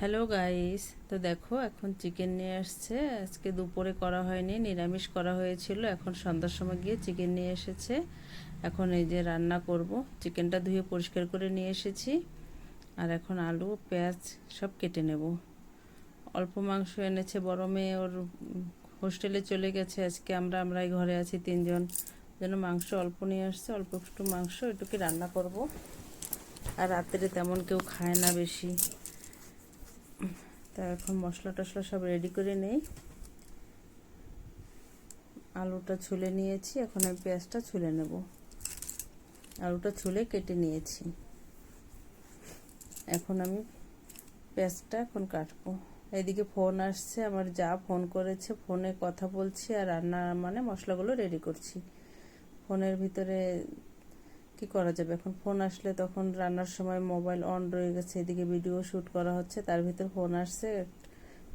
Hello guys তো দেখো, এখন চিকেন নিয়ে আসছে। আজকে দুপুরে করা হয়নি, নিরামিষ করা হয়েছিল। এখন সন্ধ্যার সময় গিয়ে চিকেন নিয়ে এসেছে। এখন এই যে রান্না করব। চিকেনটা ধুয়ে পরিষ্কার করে নিয়ে এসেছি। আর এখন আলু, পেঁয়াজ সব কেটে নেব। অল্প মাংস এনেছে, বড় মেয়ে ওর হোস্টেলে চলে গেছে। আজকে আমরা, আমরাই ঘরে আছি তিনজন। যেন মাংস অল্প নিয়ে আসছে, অল্প একটু মাংস এটুকু রান্না করব। আর রাত্রে তেমন কেউ খায় না বেশি। তা এখন মশলা টশলা সব রেডি করে নেই। আলুটা ছুলে নিয়েছি, এখন আমি পেঁয়াজটা ছুলে নেব। আলুটা ছুলে কেটে নিয়েছি। এখন আমি পেঁয়াজটা এখন কাটবো। এদিকে ফোন আসছে, আমার যা ফোন করেছে, ফোনে কথা বলছি আর রান্না মানে মশলাগুলো রেডি করছি। ফোনের ভিতরে কি করা যাবে? এখন ফোন আসলে তখন রান্নার সময় মোবাইল অন রয়ে গেছে, এদিকে ভিডিও শ্যুট করা হচ্ছে, তার ভিতর ফোন আসছে,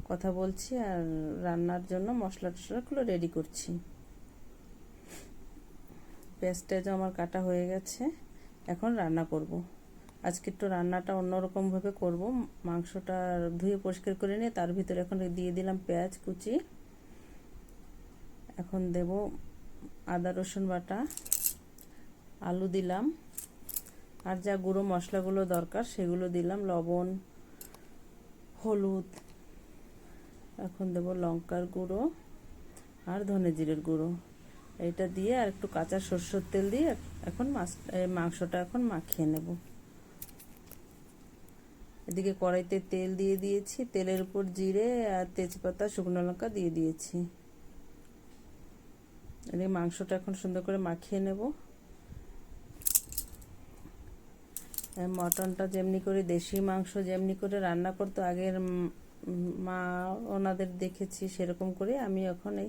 কথা বলছি আর রান্নার জন্য মশলা টশলাগুলো রেডি করছি। পেঁয়াজটা আমার কাটা হয়ে গেছে, এখন রান্না করব। আজকে একটু রান্নাটা অন্যরকমভাবে করব, মাংসটা ধুয়ে পরিষ্কার করে নিয়ে তার ভিতরে এখন দিয়ে দিলাম পেঁয়াজ কুচি। এখন দেব আদা রসুন বাটা। আলু দিলাম। আর যা গুঁড়ো মশলাগুলো দরকার, সেগুলো দিলাম। লবণ, হলুদ, এখন দেব লঙ্কার গুঁড়ো আর ধনে জিরের গুঁড়ো। এটা দিয়ে আর একটু কাঁচা সরষের তেল দিয়ে এখন মাছ মাংসটা এখন মাখিয়ে নেব। এদিকে কড়াইতে তেল দিয়ে দিয়েছি। তেলের উপর জিরে আর তেজপাতা, শুকনো লঙ্কা দিয়ে দিয়েছি। এদিকে মাংসটা এখন সুন্দর করে মাখিয়ে নেব। মটনটা যেমনি করে, দেশি মাংস যেমনি করে রান্না করতো, আগের মা ওনাদের দেখেছি সেরকম করে। আমি এখন এই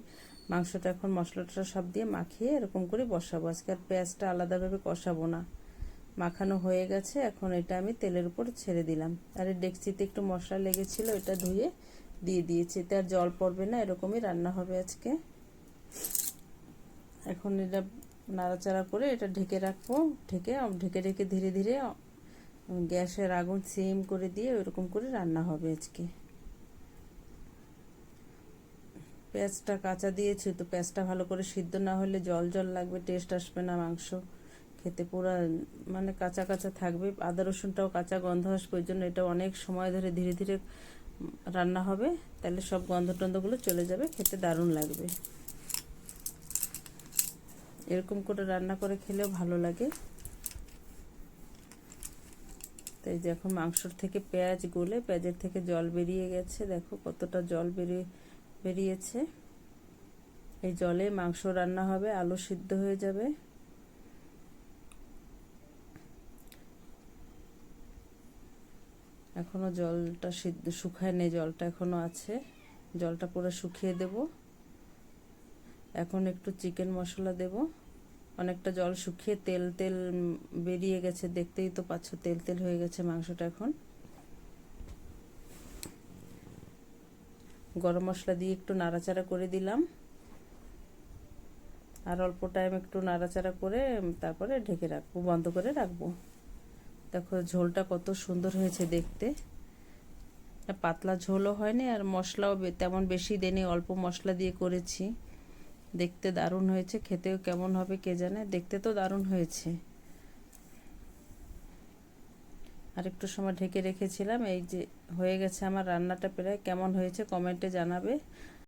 মাংসটা এখন মশলাটা সব দিয়ে মাখিয়ে এরকম করে বসাবো। আজকে আর পেঁয়াজটা আলাদাভাবে কষাবো না। মাখানো হয়ে গেছে, এখন এটা আমি তেলের উপর ছেড়ে দিলাম। আর ডেকচিতে একটু মশলা লেগেছিল, এটা ধুয়ে দিয়ে দিয়েছি। এতে আর জল পড়বে না, এরকমই রান্না হবে আজকে। এখন এটা নাড়াচাড়া করে এটা ঢেকে রাখব। ঢেকে ঢেকে ঢেকে ধীরে ধীরে গ্যাসের আগুন সিম করে দিয়ে ওইরকম করে রান্না হবে আজকে। পেঁয়াজটা কাঁচা দিয়েছি, তো পেঁয়াজটা ভালো করে সিদ্ধ না হলে জল জল লাগবে টেস্ট আসবে না মাংস। খেতে পুরো মানে কাঁচা কাঁচা থাকবে। আদা রসুনটাও কাঁচা গন্ধ আসবে, ওই জন্য এটা অনেক সময় ধরে ধীরে ধীরে রান্না হবে। তাহলে সব গন্ধ টন্ধগুলো চলে যাবে, খেতে দারুণ লাগবে। এরকম করে রান্না করে খেলেও ভালো লাগে। যে এখন মাংসর থেকে পেঁয়াজ গলে পেঁয়াজের থেকে জল বেরিয়ে গেছে। দেখো কতটা জল বেরিয়ে, বেরিয়েছে। এই জলে মাংস রান্না হবে, আলু সিদ্ধ হয়ে যাবে। এখনও জলটা সিদ্ধ, শুকায় নেই, জলটা এখনও আছে। জলটা পুরো শুকিয়ে দেব। এখন একটু চিকেন মশলা দেবো। অনেকটা জল শুকিয়ে তেল তেল বেরিয়ে গেছে। দেখতেই তো পাচ্ছ, তেল তেল হয়ে গেছে মাংসটা এখন। গরম মশলা দিয়ে একটু নাড়াচাড়া করে দিলাম। আর অল্প টাইম একটু নাড়াচাড়া করে তারপরে ঢেকে রাখব, বন্ধ করে রাখব। দেখো, ঝোলটা কত সুন্দর হয়েছে দেখতে। পাতলা ঝোলও হয়নি, আর মশলাও তেমন বেশি দেনি, অল্প মশলা দিয়ে করেছি। দেখতে দারুণ হয়েছে, খেতেও কেমন হবে কে জানে, দেখতে তো দারুণ হয়েছে। আর একটু সময় ঢেকে রেখেছিলাম, এই যে হয়ে গেছে আমার রান্নাটা প্রায় কেমন হয়েছে কমেন্টে জানাবে।